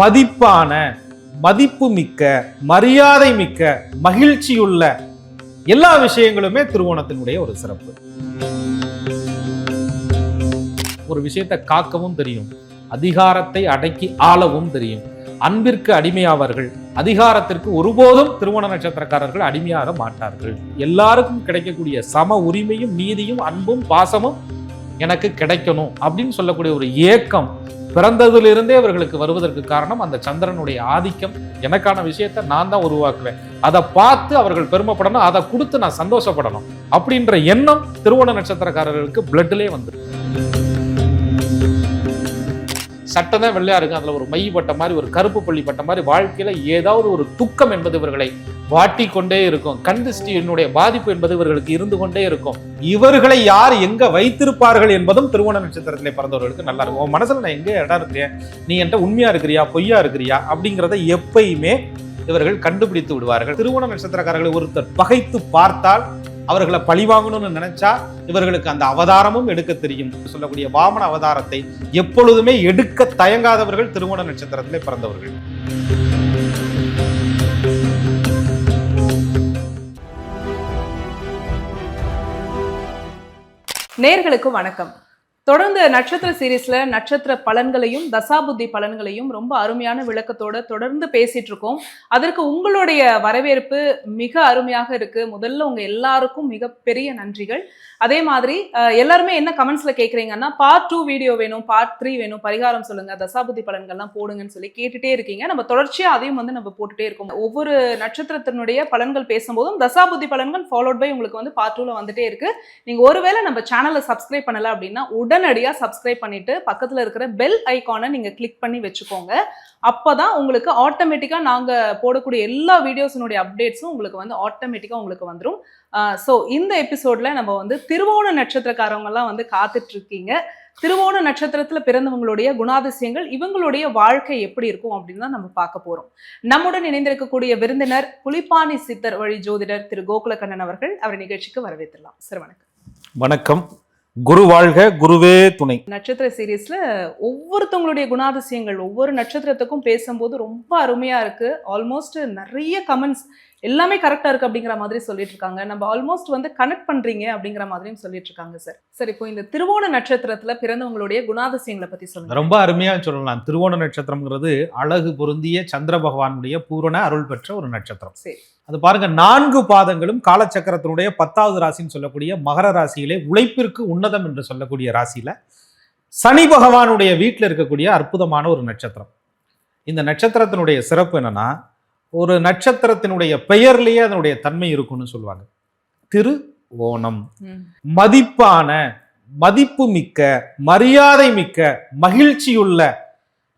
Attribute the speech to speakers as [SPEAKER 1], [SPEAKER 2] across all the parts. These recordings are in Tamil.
[SPEAKER 1] மதிப்பான மதிப்பு மிக்க மரியாதை மிக்க மகிழ்ச்சியுள்ள எல்லா விஷயங்களுமே திருவோணத்தினுடைய ஒரு சிறப்பு. ஒரு விஷயத்தை காக்கவும் தெரியும் அதிகாரத்தை அடக்கி ஆளவும் தெரியும். அன்பிற்கு அடிமையாவார்கள் அதிகாரத்திற்கு ஒருபோதும் திருமண நட்சத்திரக்காரர்கள் அடிமையாக மாட்டார்கள். எல்லாருக்கும் கிடைக்கக்கூடிய சம உரிமையும் நீதியும் அன்பும் பாசமும் எனக்கு கிடைக்கணும் அப்படின்னு சொல்லக்கூடிய ஒரு ஏக்கம் பிறந்ததிலிருந்தே அவர்களுக்கு வருவதற்கு காரணம் அந்த சந்திரனுடைய ஆதிக்கம். எனக்கான விஷயத்தை நான் தான் உருவாக்குவேன். அதை பார்த்து அவர்கள் பெருமைப்படணும். அதை கொடுத்து நான் சந்தோஷப்படணும். அப்படின்ற எண்ணம் திருவோண நட்சத்திரக்காரர்களுக்கு பிளட்லேயே வந்து சட்டம் தான் வெள்ளையா இருக்கும் அதுல ஒரு மை பட்ட மாதிரி ஒரு கருப்பு புள்ளி பட்ட மாதிரி வாழ்க்கையில ஏதாவது ஒரு துக்கம் என்பது இவர்களை வாட்டி கொண்டே இருக்கும். கண் திருஷ்டியினுடைய பாதிப்பு என்பது இவர்களுக்கு இருந்து கொண்டே இருக்கும். இவர்களை யார் எங்க வைத்திருப்பார்கள் என்பதும் திருவோண நட்சத்திரத்திலே பிறந்தவர்களுக்கு நல்லா இருக்கும். உன் மனசுல நான் எங்க இடம் இருக்கிறேன் நீ என்கிட்ட உண்மையா இருக்கிறியா? பொய்யா இருக்கிறியா? அப்படிங்கிறத எப்பயுமே இவர்கள் கண்டுபிடித்து விடுவார்கள். திருவோண நட்சத்திரக்காரர்களை ஒருத்தர் பகைத்து பார்த்தால் அவர்களை பழிவாங்கணும்னு நினைச்சா இவர்களுக்கு அந்த அவதாரமும் எடுக்க தெரியும். சொல்லக்கூடிய வாமன அவதாரத்தை எப்பொழுதுமே எடுக்க தயங்காதவர்கள் திருவோண நட்சத்திரத்திலே பிறந்தவர்கள்.
[SPEAKER 2] நேர்களுக்கு வணக்கம். தொடர்ந்து நட்சத்திர சீரீஸ்ல நட்சத்திர பலன்களையும் தசாபுத்தி பலன்களையும் ரொம்ப அருமையான விளக்கத்தோட தொடர்ந்து பேசிட்டு இருக்கோம். அதற்கு உங்களுடைய வரவேற்பு மிக அருமையாக இருக்கு. முதல்ல உங்க எல்லாருக்கும் மிகப்பெரிய நன்றிகள். அதே மாதிரி எல்லாருமே என்ன கமெண்ட்ஸ்ல கேட்குறீங்கன்னா பார்ட் டூ வீடியோ வேணும் பார்ட் த்ரீ வேணும் பரிகாரம் சொல்லுங்க தசாபுத்தி பலன்கள்லாம் போடுங்கன்னு சொல்லி கேட்டுட்டே இருக்கீங்க. நம்ம தொடர்ச்சியாக அதையும் வந்து நம்ம போட்டுட்டே இருக்கோம். ஒவ்வொரு நட்சத்திரத்தினுடைய பலன்கள் பேசும்போதும் தசாபுத்தி பலன்கள் ஃபாலோட் பை உங்களுக்கு வந்து பார்ட் டூவில் வந்துட்டே இருக்கு. நீங்கள் ஒருவேளை நம்ம சேனலை சப்ஸ்கிரைப் பண்ணல அப்படின்னா உடனடியாக சப்ஸ்கிரைப் பண்ணிட்டு பக்கத்தில் இருக்கிற பெல் ஐக்கானை நீங்கள் கிளிக் பண்ணி வச்சுக்கோங்க. அப்போ தான் உங்களுக்கு ஆட்டோமேட்டிக்காக நாங்கள் போடக்கூடிய எல்லா வீடியோஸினுடைய அப்டேட்ஸும் உங்களுக்கு வந்து ஆட்டோமேட்டிக்காக உங்களுக்கு வந்துடும் ஸோ இந்த எபிசோட்ல நம்ம வந்து திருவோண நட்சத்திரக்காரவங்கெல்லாம் வந்து காத்துட்ருக்கீங்க. திருவோண நட்சத்திரத்தில் பிறந்தவங்களுடைய குணாதிசயங்கள் இவங்களுடைய வாழ்க்கை எப்படி இருக்கும் அப்படின்னு தான் நம்ம பார்க்க போகிறோம் நம்முடன் இணைந்திருக்கக்கூடிய விருந்தினர் புலிப்பாணி சித்தர் வழி ஜோதிடர் திரு கோகுலகண்ணன் அவர்கள் அவர் நிகழ்ச்சிக்கு வரவேற்றலாம் சார் வணக்கம்.
[SPEAKER 1] வணக்கம். குரு வாழ்க குருவே துணை.
[SPEAKER 2] நட்சத்திர சீரீஸ்ல ஒவ்வொருத்தவங்களுடைய குணாதிசயங்கள் ஒவ்வொரு நட்சத்திரத்துக்கும் பேசும்போது ரொம்ப அருமையா இருக்கு. ஆல்மோஸ்ட் நிறைய கமெண்ட்ஸ் எல்லாமே கரெக்டா இருக்கு அப்படிங்கிற மாதிரி சொல்லிட்டு இருக்காங்க. நம்ம ஆல்மோஸ்ட் வந்து கனெக்ட் பண்றீங்க அப்படிங்கிற மாதிரியும் சொல்லிட்டு இருக்காங்க சார் சார் இப்போ இந்த திருவோண நட்சத்திரத்துல பிறந்தவங்களுடைய குணாதிசயங்களை பத்தி சொல்லுங்க.
[SPEAKER 1] ரொம்ப அருமையா சொல்லலாம். திருவோண நட்சத்திரம்ங்கிறது அழகு பொருந்திய சந்திர பகவானுடைய பூரண அருள் பெற்ற ஒரு நட்சத்திரம்.
[SPEAKER 2] சரி.
[SPEAKER 1] அது பாருங்க நான்கு பாதங்களும் காலச்சக்கரத்தினுடைய பத்தாவது ராசின்னு சொல்லக்கூடிய மகர ராசியிலே உழைப்பிற்கு உன்னதம் என்று சொல்லக்கூடிய ராசியில சனி பகவானுடைய வீட்டில் இருக்கக்கூடிய அற்புதமான ஒரு நட்சத்திரம். இந்த நட்சத்திரத்தினுடைய சிறப்பு என்னன்னா ஒரு நட்சத்திரத்தினுடைய பெயர்லேயே அதனுடைய தன்மை இருக்கும்னு சொல்லுவாங்க. திரு ஓணம். மதிப்பான மதிப்பு மிக்க மரியாதை மிக்க மகிழ்ச்சியுள்ள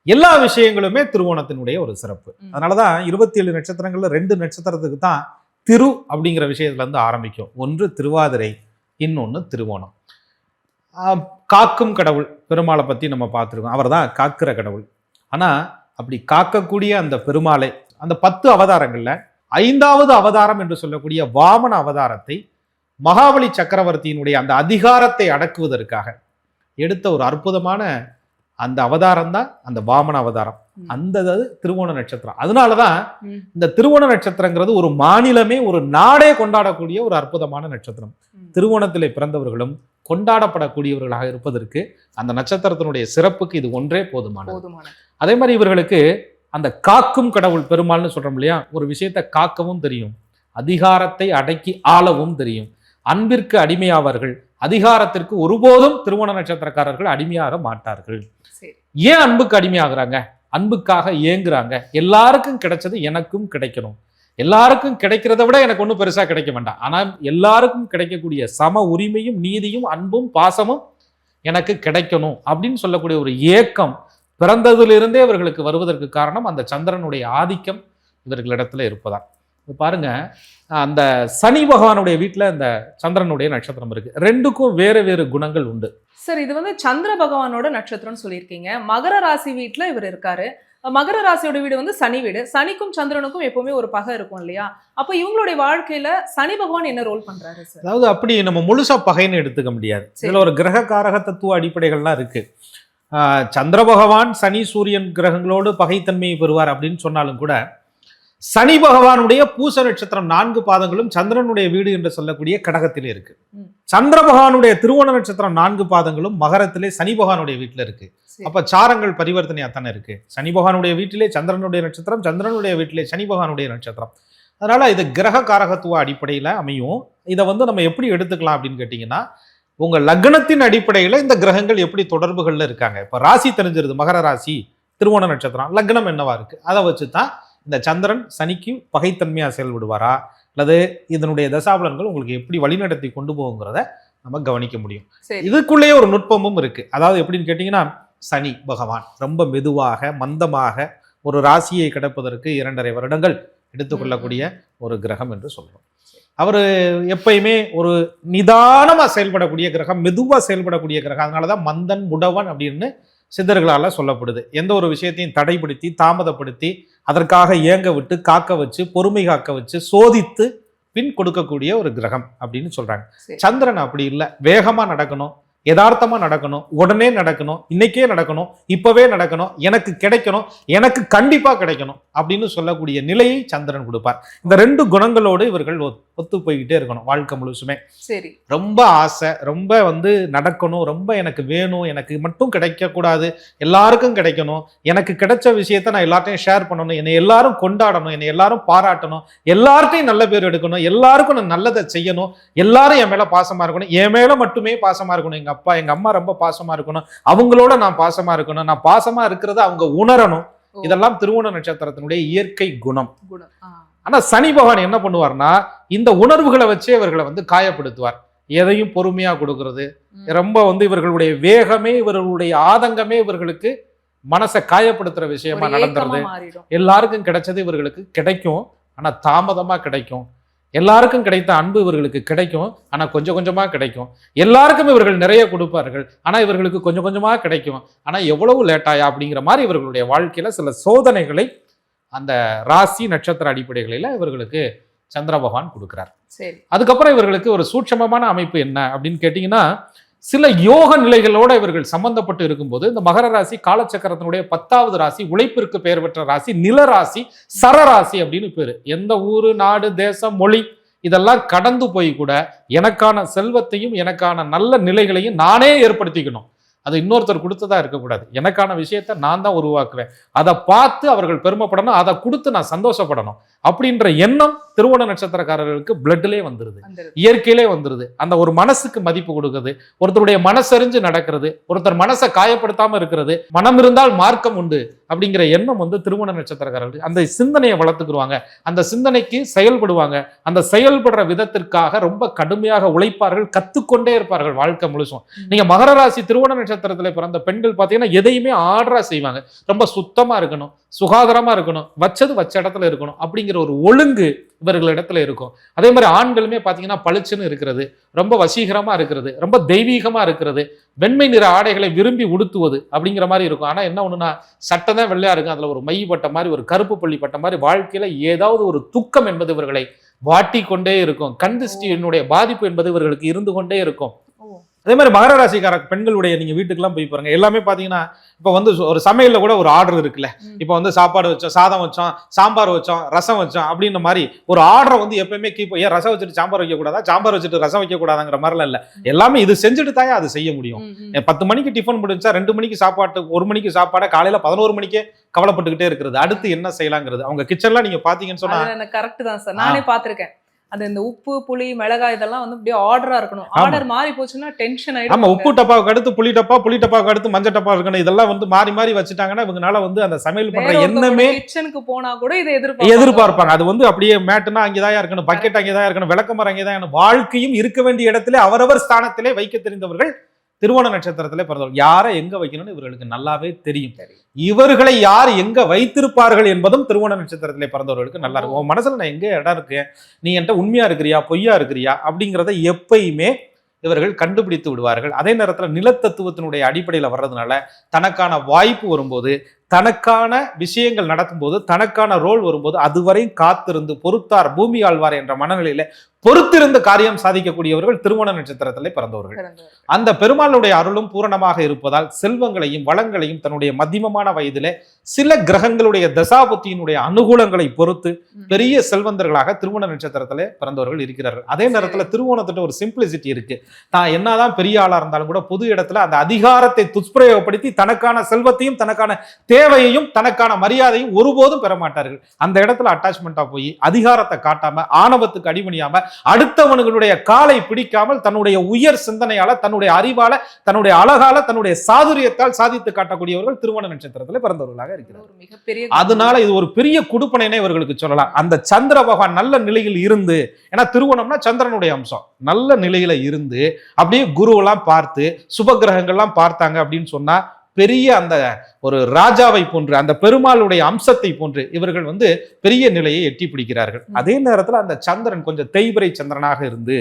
[SPEAKER 1] எல்லா விஷயங்களுமே திருவோணத்தினுடைய ஒரு சிறப்பு. அதனாலதான் இருபத்தி ஏழு நட்சத்திரங்கள்ல ரெண்டு நட்சத்திரத்துக்கு தான் திரு அப்படிங்கிற விஷயத்துல இருந்து ஆரம்பிக்கும். ஒன்று திருவாதிரை இன்னொன்று திருவோணம். காக்கும் கடவுள் பெருமாளை பத்தி நம்ம பார்த்துருக்கோம். அவர் தான் காக்கிற கடவுள். ஆனா அப்படி காக்கக்கூடிய அந்த பெருமாளை அந்த பத்து அவதாரங்கள்ல ஐந்தாவது அவதாரம் என்று சொல்லக்கூடிய வாமன அவதாரத்தை மகாபலி சக்கரவர்த்தியினுடைய அந்த அதிகாரத்தை அடக்குவதற்காக எடுத்த ஒரு அற்புதமான அந்த அவதாரம் தான் அந்த வாமன அவதாரம். அந்த இது திருவோண நட்சத்திரம். அதனாலதான்
[SPEAKER 2] ம்.
[SPEAKER 1] இந்த திருவோண நட்சத்திரங்கிறது ஒரு மாநிலமே ஒரு நாடே கொண்டாடக்கூடிய ஒரு அற்புதமான நட்சத்திரம். திருவோணத்திலே பிறந்தவர்களும் கொண்டாடப்படக்கூடியவர்களாக இருப்பதற்கு அந்த நட்சத்திரத்தினுடைய சிறப்புக்கு இது ஒன்றே போதுமானது.
[SPEAKER 2] போதுமான
[SPEAKER 1] அதே மாதிரி இவர்களுக்கு அந்த காக்கும் கடவுள் பெருமாள்னு சொல்றோம் இல்லையா? ஒரு விஷயத்தை காக்கவும் தெரியும். அதிகாரத்தை அடக்கி ஆளவும் தெரியும். அன்பிற்கு அடிமையாவார்கள். அதிகாரத்திற்கு ஒருபோதும் திருவோண நட்சத்திரக்காரர்கள் அடிமையாக மாட்டார்கள். ஏன் அன்புக்கு அடிமையாகிறாங்க? அன்புக்காக ஏங்குறாங்க. எல்லாருக்கும் கிடைச்சது எனக்கும் கிடைக்கணும். எல்லாருக்கும் கிடைக்கிறத விட எனக்கு ஒன்றும் பெருசா கிடைக்க வேண்டாம். ஆனால் எல்லாருக்கும் கிடைக்கக்கூடிய சம உரிமையும் நீதியும் அன்பும் பாசமும் எனக்கு கிடைக்கணும் அப்படின்னு சொல்லக்கூடிய ஒரு ஏக்கம் பிறந்ததிலிருந்தே இவர்களுக்கு வருவதற்கு காரணம் அந்த சந்திரனுடைய ஆதிக்கம் இவர்களிடத்துல இருப்பதா இப்ப பாருங்க அந்த சனி பகவானுடைய வீட்டில் இந்த சந்திரனுடைய நட்சத்திரம் இருக்கு. ரெண்டுக்கும் வேறு வேறு குணங்கள் உண்டு.
[SPEAKER 2] சார் இது வந்து சந்திர பகவானோட நட்சத்திரம்னு சொல்லியிருக்கீங்க. மகர ராசி வீட்ல இவர் இருக்காரு. மகர ராசியோட வீடு வந்து சனி வீடு. சனிக்கும் சந்திரனுக்கும் எப்பவுமே ஒரு பகை இருக்கும் இல்லையா? அப்போ இவங்களுடைய வாழ்க்கையில சனி பகவான் என்ன ரோல் பண்றாரு சார்
[SPEAKER 1] அதாவது அப்படி நம்ம முழுசா பகைன்னு எடுத்துக்க முடியாது. இதுல ஒரு கிரக காரக தத்துவ அடிப்படைகள்லாம் இருக்கு. சந்திர பகவான் சனி சூரியன் கிரகங்களோடு பகைத்தன்மையை பெறுவார் அப்படின்னு சொன்னாலும் கூட சனி பகவானுடைய பூச நட்சத்திரம் நான்கு பாதங்களும் சந்திரனுடைய வீடு என்று சொல்லக்கூடிய கடகத்திலே இருக்கு. சந்திர பகவானுடைய திருவோண நட்சத்திரம் நான்கு பாதங்களும் மகரத்திலே சனி பகவானுடைய வீட்டில் இருக்கு. அப்ப சாரங்கள் பரிவர்த்தனையா தானே இருக்கு. சனி பகவானுடைய வீட்டிலே சந்திரனுடைய நட்சத்திரம் சந்திரனுடைய வீட்டிலே சனி பகவானுடைய நட்சத்திரம். அதனால இது கிரக காரகத்துவ அடிப்படையில் அமையும். இதை வந்து நம்ம எப்படி எடுத்துக்கலாம் அப்படின்னு கேட்டிங்கன்னா உங்க லக்னத்தின் அடிப்படையில் இந்த கிரகங்கள் எப்படி தொடர்புகள்ல இருக்காங்க? இப்போ ராசி தெரிஞ்சிருது மகர ராசி திருவோண நட்சத்திரம் லக்னம் என்னவா இருக்கு? அதை வச்சு தான் இந்த சந்திரன் சனிக்கு பகைத்தன்மையா செயல்படுவாரா? அல்லது இதனுடைய தசாபலன்கள் உங்களுக்கு எப்படி வழிநடத்தி கொண்டு போகுங்கிறத நம்ம கவனிக்க முடியும். இதுக்குள்ளேயே ஒரு நுட்பமும் இருக்கு. அதாவது எப்படின்னு கேட்டிங்கன்னா சனி பகவான் ரொம்ப மெதுவாக மந்தமாக ஒரு ராசியை கிடப்பதற்கு இரண்டரை வருடங்கள் எடுத்துக்கொள்ளக்கூடிய ஒரு கிரகம் என்று சொல்றோம். அவர் எப்பயுமே ஒரு நிதானமா செயல்படக்கூடிய கிரகம் மெதுவா செயல்படக்கூடிய கிரகம். அதனால தான் மந்தன் முடவன் அப்படின்னு சித்தர்களால சொல்லப்படுது. எந்த ஒரு விஷயத்தையும் தடைப்படுத்தி தாமதப்படுத்தி அதற்காக ஏங்க விட்டு காக்க வச்சு பொறுமை காக்க வச்சு சோதித்து பின் கொடுக்கக்கூடிய ஒரு கிரகம் அப்படின்னு சொல்றாங்க.
[SPEAKER 2] சரி.
[SPEAKER 1] சந்திரன் அப்படி இல்லை. வேகமா நடக்கணும். யதார்த்தமா நடக்கணும் உடனே நடக்கணும் இன்னைக்கே நடக்கணும் இப்பவே நடக்கணும் எனக்கு கிடைக்கணும் எனக்கு கண்டிப்பா கிடைக்கணும் அப்படின்னு சொல்லக்கூடிய நிலையை சந்திரன் கொடுப்பார். இந்த ரெண்டு குணங்களோடு இவர்கள் ஒத்- ஒத்து போய்கிட்டே இருக்கணும் வாழ்க்கை முழுசுமே.
[SPEAKER 2] சரி.
[SPEAKER 1] ரொம்ப ஆசை ரொம்ப வந்து நடக்கணும் ரொம்ப எனக்கு வேணும் எனக்கு மட்டும் கிடைக்கக்கூடாது எல்லாருக்கும் கிடைக்கணும் எனக்கு கிடைச்ச விஷயத்த நான் எல்லார்ட்டையும் ஷேர் பண்ணணும் என்னை எல்லாரும் கொண்டாடணும் என்னை எல்லாரும் பாராட்டணும் எல்லார்ட்டையும் நல்ல பேர் எடுக்கணும் எல்லாருக்கும் நான் நல்லதை செய்யணும் எல்லாரும் என் மேல பாசமா இருக்கணும் என் மேல மட்டுமே பாசமா இருக்கணும் எங்க அப்பா எங்க அம்மா ரொம்ப பாசமா இருக்கணும். அவங்களோட நான் பாசமா இருக்கணும். நான் பாசமா இருக்கிறத அவங்க உணரணும். இதெல்லாம் திருவோண நட்சத்திரத்தினுடைய இயற்கை குணம். ஆனா சனி பகவான் என்ன பண்ணுவார்னா இந்த உணர்வுகளை வச்சே இவர்களை வந்து காயப்படுத்துவார். எதையும் பொறுமையா கொடுக்கறது. ரொம்ப வந்து இவர்களுடைய வேகமே இவர்களுடைய ஆதங்கமே இவர்களுக்கு மனசை காயப்படுத்துற விஷயமா
[SPEAKER 2] மாறிடும்.
[SPEAKER 1] எல்லாருக்கும் கிடைச்சது இவர்களுக்கு கிடைக்கும். ஆனா தாமதமா கிடைக்கும். எல்லாருக்கும் கிடைத்த அன்பு இவர்களுக்கு கிடைக்கும். ஆனா கொஞ்சம் கொஞ்சமா கிடைக்கும். எல்லாருக்கும் இவர்கள் நிறைய கொடுப்பார்கள். ஆனா இவர்களுக்கு கொஞ்சம் கொஞ்சமா கிடைக்கும். ஆனா எவ்வளவு லேட்டாயா அப்படிங்கிற மாதிரி இவர்களுடைய வாழ்க்கையில சில சோதனைகளை அந்த ராசி நட்சத்திர அடிப்படைகளில இவர்களுக்கு சந்திர பகவான் கொடுக்கிறார்.
[SPEAKER 2] சரி.
[SPEAKER 1] அதுக்கப்புறம் இவர்களுக்கு ஒரு சூட்சமமான அமைப்பு என்ன அப்படின்னு கேட்டிங்கன்னா சில யோக நிலைகளோட இவர்கள் சம்பந்தப்பட்டு இருக்கும்போது இந்த மகர ராசி காலச்சக்கரத்தினுடைய பத்தாவது ராசி உழைப்பிற்கு பெயர் பெற்ற ராசி நில ராசி சரராசி அப்படின்னு பேர். எந்த ஊர் நாடு தேசம் மொழி இதெல்லாம் கடந்து போய் கூட எனக்கான செல்வத்தையும் எனக்கான நல்ல நிலைகளையும் நானே ஏற்படுத்திக்கணும். அது இன்னொருத்தர் கொடுத்ததா இருக்கக்கூடாது. எனக்கான விஷயத்த நான் தான் உருவாக்குவேன். அதை பார்த்து அவர்கள் பெருமைப்படணும். அதை கொடுத்து நான் சந்தோஷப்படணும். அப்படின்ற எண்ணம் திருவோண நட்சத்திரக்காரர்களுக்கு பிளட்லே வந்துருது. இயற்கையிலே வந்துருது. அந்த ஒரு மனசுக்கு மதிப்பு கொடுக்குது. ஒருத்தருடைய மனசறிஞ்சு நடக்கிறது. ஒருத்தர் மனசை காயப்படுத்தாம இருக்கிறது. மனம் இருந்தால் மார்க்கம் உண்டு அப்படிங்கிற எண்ணம் வந்து திருமண நட்சத்திரக்காரர்கள் அந்த சிந்தனையை வளர்த்துக்குருவாங்க அந்த சிந்தனைக்கு செயல்படுவாங்க. அந்த செயல்படுற விதத்திற்காக ரொம்ப கடுமையாக உழைப்பார்கள் கத்துக்கொண்டே இருப்பார்கள் வாழ்க்கை முழுசும். நீங்க மகர ராசி திருவோண நட்சத்திரத்துல பிறந்த பெண்கள் பார்த்தீங்கன்னா எதையுமே ஆர்டரா செய்வாங்க. ரொம்ப சுத்தமா இருக்கணும் சுகாதாரமா இருக்கணும் வச்சது வச்ச இடத்துல இருக்கணும் அப்படிங்கிற ஒரு ஒழுங்கு இவர்கள் இடத்துல இருக்கும். அதே மாதிரி ஆண்களுமே பார்த்தீங்கன்னா பளிச்சுன்னு இருக்கிறது ரொம்ப வசீகரமா இருக்கிறது ரொம்ப தெய்வீகமா இருக்கிறது வெண்மை நிற ஆடைகளை விரும்பி உடுத்துவது அப்படிங்கிற மாதிரி இருக்கும். ஆனா என்ன ஒண்ணுன்னா சட்டை தான் வெள்ளையா இருக்கும். அதுல ஒரு மை பட்ட மாதிரி ஒரு கருப்பு புள்ளி பட்ட மாதிரி வாழ்க்கையில ஏதாவது ஒரு துக்கம் என்பது இவர்களை வாட்டி கொண்டே இருக்கும். கண் திருஷ்டியினுடைய பாதிப்பு என்பது இவர்களுக்கு இருந்து கொண்டே இருக்கும். அதே மாதிரி மகர ராசிக்கார பெண்களுடைய நீங்க வீட்டுக்கெல்லாம் போய் பாருங்க. எல்லாமே பாத்தீங்கன்னா இப்போ வந்து ஒரு சமையல்ல கூட ஒரு ஆர்டர் இருக்குல்ல. இப்போ வந்து சாப்பாடு வச்சோம் சாதம் வச்சோம் சாம்பார் வச்சோம் ரசம் வச்சோம் அப்படின்ற மாதிரி ஒரு ஆர்டரை வந்து எப்பயுமே கீப் ஏன் ரசம் வச்சுட்டு சாம்பார் வைக்க கூடாதா? சாம்பார் வச்சுட்டு ரசம் வைக்க கூடாதாங்கிற மாதிரிலாம் இல்ல. எல்லாமே இது செஞ்சுட்டு தாயா அது செய்ய முடியும். பத்து மணிக்கு டிஃபன் முடிஞ்சா ரெண்டு மணிக்கு சாப்பாட்டு ஒரு மணிக்கு சாப்பாடை காலையில பதினோரு மணிக்கே கவலைப்பட்டுக்கிட்டே இருக்கிறது. அடுத்து என்ன செய்யலாங்கிறது. அவங்க கிச்சன்லாம் நீங்க பாத்தீங்கன்னு சொன்னா
[SPEAKER 2] கரெக்ட் தான் சார் நானே பாத்திருக்கேன். அது இந்த உப்பு புளி மிளகாய் இதெல்லாம் வந்து அப்படியே ஆர்டரா இருக்கணும்.
[SPEAKER 1] ஆமா.
[SPEAKER 2] ஆர்டர் மாறி போச்சுன்னா டென்ஷன்
[SPEAKER 1] ஆமா
[SPEAKER 2] ஆயிடும்
[SPEAKER 1] உப்பு டப்பாவுக்கு அடுத்து புளி டப்பா புளி டப்பாவுக்கு அடுத்து மஞ்சள் டப்பா இருக்கணும். இதெல்லாம் வந்து மாறி மாறி வச்சுட்டாங்கன்னா இவங்கனால வந்து அந்த சமையல் பண்ற எண்ணமே
[SPEAKER 2] கிச்சனுக்கு போனா கூட இதை எதிர்பார்ப்பாங்க.
[SPEAKER 1] எதிர்பார்ப்பாங்க. அது வந்து அப்படியே மேட்டுனா அங்கேதான் இருக்கணும் பக்கெட் அங்கேதான் இருக்கணும் விளக்கமரம் அங்கேதான் இருக்கணும். வாழ்க்கையும் இருக்க வேண்டிய இடத்திலே அவரவர் ஸ்தானத்திலே வைக்க தெரிந்தவர்கள் திருவோண நட்சத்திரத்திலே பிறந்தவர்கள். யாரை எங்க வைக்கணும்னு இவர்களுக்கு நல்லாவே தெரியும்.
[SPEAKER 2] தெரியும்.
[SPEAKER 1] இவர்களை யார் எங்க வைத்திருப்பார்கள் என்பதும் திருவோண நட்சத்திரத்திலே பிறந்தவர்களுக்கு நல்லா இருக்கும். உன் மனசுல நான் எங்க இடம் இருக்கேன் நீ என்கிட்ட உண்மையா இருக்கிறியா? பொய்யா இருக்கிறியா? அப்படிங்கிறத எப்பயுமே இவர்கள் கண்டுபிடித்து விடுவார்கள். அதே நேரத்துல நிலத்தத்துவத்தினுடைய அடிப்படையில வர்றதுனால தனக்கான வாய்ப்பு வரும்போது தனக்கான விஷயங்கள் நடக்கும்போது தனக்கான ரோல் வரும்போது அதுவரை காத்திருந்து பொறுத்தார் பூமி ஆழ்வார் என்ற மனநிலையில பொறுத்திருந்து காரியம் சாதிக்கக்கூடியவர்கள் திருமண நட்சத்திரத்திலே பிறந்தவர்கள்
[SPEAKER 2] பிறந்தவர்.
[SPEAKER 1] அந்த பெருமாளுடைய அருளும் பூரணமாக இருப்பதால் செல்வங்களையும் வளங்களையும் தன்னுடைய மத்தியமமான வயதிலே சில கிரகங்களுடைய தசாபுத்தியினுடைய அனுகூலங்களை பொறுத்து. பெரிய செல்வந்தர்களாக திருமண நட்சத்திரத்திலே பிறந்தவர்கள் இருக்கிறார்கள் அதே நேரத்துல திருவோணத்திட்ட ஒரு சிம்பிளிசிட்டி இருக்கு தான் என்னதான் பெரிய ஆளா இருந்தாலும் கூட பொது இடத்துல அந்த அதிகாரத்தை துஷ்பிரயோகப்படுத்தி தனக்கான செல்வத்தையும் தனக்கான தேவையையும் தனக்கான மரியாதையும் ஒருபோதும் பெற மாட்டார்கள். அந்த இடத்துல அட்டாச்மெண்டா போய் அதிகாரத்தை காட்டாம ஆணவத்துக்கு அடிமணியாம அடுத்தவனுடைய காலை பிடிக்காமல் தன்னுடைய உயர் சிந்தனையால தன்னுடைய அறிவால தன்னுடைய அழகால தன்னுடைய சாதுரியத்தால் சாதித்து காட்டக்கூடியவர்கள் திருமண நட்சத்திரத்தில் பிறந்தவர்களாக இருக்கிறார் அதனால இது ஒரு பெரிய குடுப்பனைனே இவர்களுக்கு சொல்லலாம். அந்த சந்திர பகவான் நல்ல நிலையில் இருந்து ஏன்னா திருவோணம்னா சந்திரனுடைய அம்சம். நல்ல நிலையில இருந்து அப்படியே குருவெல்லாம் பார்த்து சுப கிரகங்கள்லாம் பார்த்தாங்க அப்படின்னு சொன்னா பெரிய அந்த ஒரு ராஜாவை போன்று அந்த பெருமாளுடைய அம்சத்தை போன்று இவர்கள் வந்து பெரிய நிலையை எட்டி பிடிக்கிறார்கள். அதே நேரத்துல அந்த சந்திரன் கொஞ்சம் தேய்பிரை சந்திரனாக இருந்து.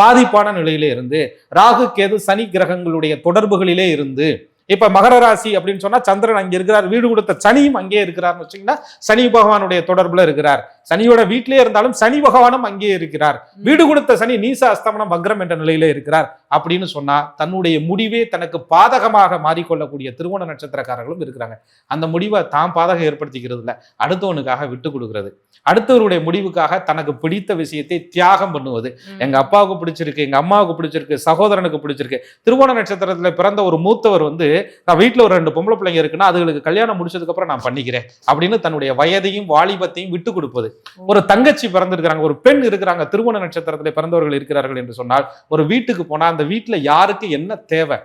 [SPEAKER 1] பாதிப்பான நிலையிலே இருந்து ராகு கேது சனி கிரகங்களுடைய தொடர்புகளிலே இருந்து இப்ப மகர ராசி அப்படின்னு சொன்னா சந்திரன் அங்க இருக்கிறார் வீடு கொடுத்த சனியும் அங்கே இருக்கிறார்னு வச்சீங்கன்னா சனி பகவானுடைய தொடர்புல இருக்கிறார் சனியோட வீட்டிலே இருந்தாலும் சனி பகவானும் அங்கே இருக்கிறார். வீடு கொடுத்த சனி நீச அஸ்தமனம் வக்ரம் என்ற நிலையில இருக்கிறார் அப்படின்னு சொன்னா தன்னுடைய முடிவே தனக்கு பாதகமாக மாறிக்கொள்ளக்கூடிய திருவோண நட்சத்திரக்காரர்களும் இருக்கிறாங்க. அந்த முடிவை தான் பாதகம் ஏற்படுத்திக்கிறது இல்ல. அடுத்தவனுக்காக விட்டு கொடுக்கிறது. அடுத்தவருடைய முடிவுக்காக தனக்கு பிடித்த விஷயத்தை தியாகம் பண்ணுவது. எங்க அப்பாவுக்கு பிடிச்சிருக்கு எங்க அம்மாவுக்கு பிடிச்சிருக்கு சகோதரனுக்கு பிடிச்சிருக்கு. திருவோண நட்சத்திரத்துல பிறந்த ஒரு மூத்தவர் வந்து நான் வீட்டுல ஒரு ரெண்டு பொம்பளை பிள்ளைங்க இருக்குன்னா அதுகளுக்கு கல்யாணம் முடிச்சதுக்கு அப்புறம் நான் பண்ணிக்கிறேன். அப்படின்னு தன்னுடைய வயதையும் வாலிபத்தையும் விட்டு கொடுப்பது. ஒரு தங்கச்சி பிறந்திருக்கிறாங்க ஒரு பெண் இருக்கிறாங்க திருவோண நட்சத்திரத்தில் பிறந்தவர்கள் இருக்கிறார்கள் என்று சொன்னால் ஒரு வீட்டுக்கு போனா அந்த வீட்டுல யாருக்கு என்ன தேவை?